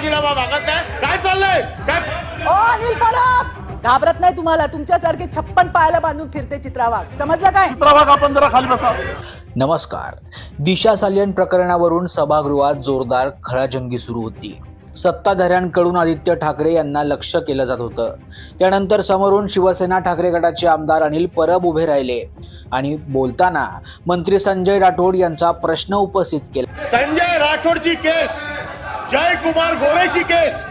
राजीनामा मागत नाही. काय चाललंय? काय ओ अनिल परब! घाबरत नाही तुम्हाला. तुमच्यासारखे छप्पन पायाला बांधून फिरते चित्रावाग समजलं काय? चित्राभाग आपण जरा खाली बसा. नमस्कार. दिशा सालियन प्रकरणावरून सभागृहात जोरदार खळाजंगी सुरू होती. सत्ताधाऱ्यांकडून आदित्य ठाकरे यांना लक्ष केलं जात होतं. त्यानंतर समोरून शिवसेना ठाकरे गटाचे आमदार अनिल परब उभे राहिले. आणि बोलताना मंत्री संजय राठोड यांचा प्रश्न उपस्थित केला. संजय राठोडची केस. जयकुमार गोरेची केस.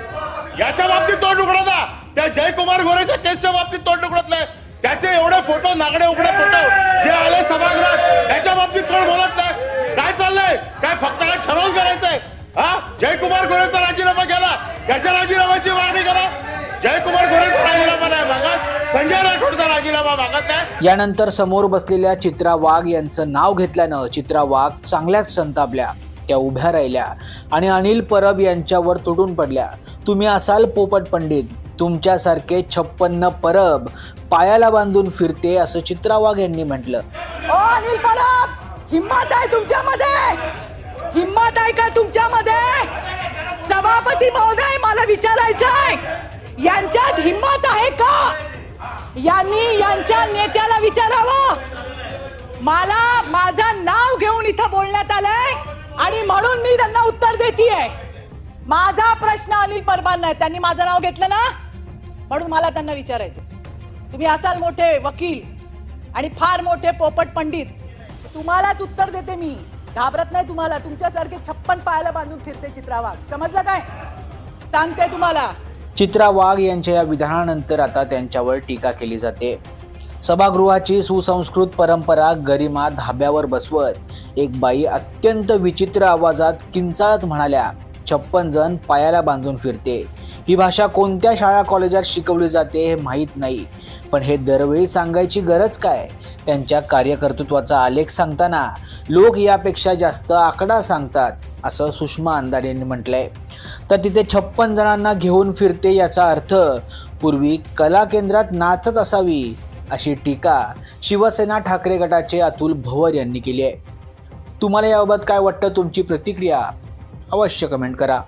याच्या बाबतीत तोंड उघडता त्या जयकुमार गोरेच्या केसच्या बाबतीत तोंड उघडत नाही. त्याचे एवढे फोटो नागडे उघडे फोटो जे आले सभागृहात त्याच्या बाबतीत कोण बोलत नाही. काय चाललंय? काय फक्त काय ठरवून करायचंय? हा? जयकुमार गोरेचा राजीनामा केला. त्याच्या राजीनाम्याची मागणी करा. जयकुमार गोरेचा राजीनामा नाही मागत. संजय राठोडचा राजीनामा मागत नाही. यानंतर समोर बसलेल्या चित्रा वाघ यांचं नाव घेतल्यानं चित्रा वाघ चांगल्याच संतापल्या. त्या उभ्या राहिल्या आणि अनिल परब यांच्यावर तुटून पडल्या. तुम्ही असाल पोपट पंडित. तुमच्यासारखे छप्पन्न परब पायाला बांधून फिरते असं चित्रा वाघ यांनी म्हटलं. अनिल परब! हिम्मत आहे तुमच्यामध्ये! हिम्मत आहे का तुमच्यामध्ये? सभापती महोदय मला विचारायचं आहे यांच्यात हिम्मत आहे का? यांनी यांच्या नेत्याला विचारावं. मला माझं नाव घेऊन इथं बोलण्यात आलंय. आणि म्हणून मी त्यांना उत्तर देतीये. माझा प्रश्न अनिल परबांना आहे त्यांनी माझं नाव घेतलं ना? म्हणून मला त्यांना विचारायचं तुम्ही असाल मोठे वकील आणि फार मोठे पोपट पंडित. तुम्हालाच उत्तर देते मी. घाबरत नाही तुम्हाला. तुमच्यासारखे छप्पन पायाला बांधून फिरते चित्रावाघ. समजलं काय? सांगते तुम्हाला. चित्रा वाघ यांच्या या विधानानंतर आता त्यांच्यावर टीका केली जाते. सभागृहाची सुसंस्कृत परंपरा गरिमा धाब्यावर बसवत एक बाई अत्यंत विचित्र आवाजात किंचाळत म्हणाल्या छप्पन जण पायाला बांधून फिरते. ही भाषा कोणत्या शाळा कॉलेजात शिकवली जाते हे माहीत नाही पण हे दरवेळी सांगायची गरज काय? त्यांच्या कार्यकर्तृत्वाचा आलेख सांगताना लोक यापेक्षा जास्त आकडा सांगतात असं सुषमा अंधारेंनी म्हटलंय. तर तिथे छप्पन जणांना घेऊन फिरते याचा अर्थ पूर्वी कला केंद्रात नाचत असावी अशी टीका शिवसेना ठाकरे गटाचे अतुल भवर यांनी केली आहे. तुम्हाला याबाबत काय वाटतं? तुमची प्रतिक्रिया अवश्य कमेंट करा.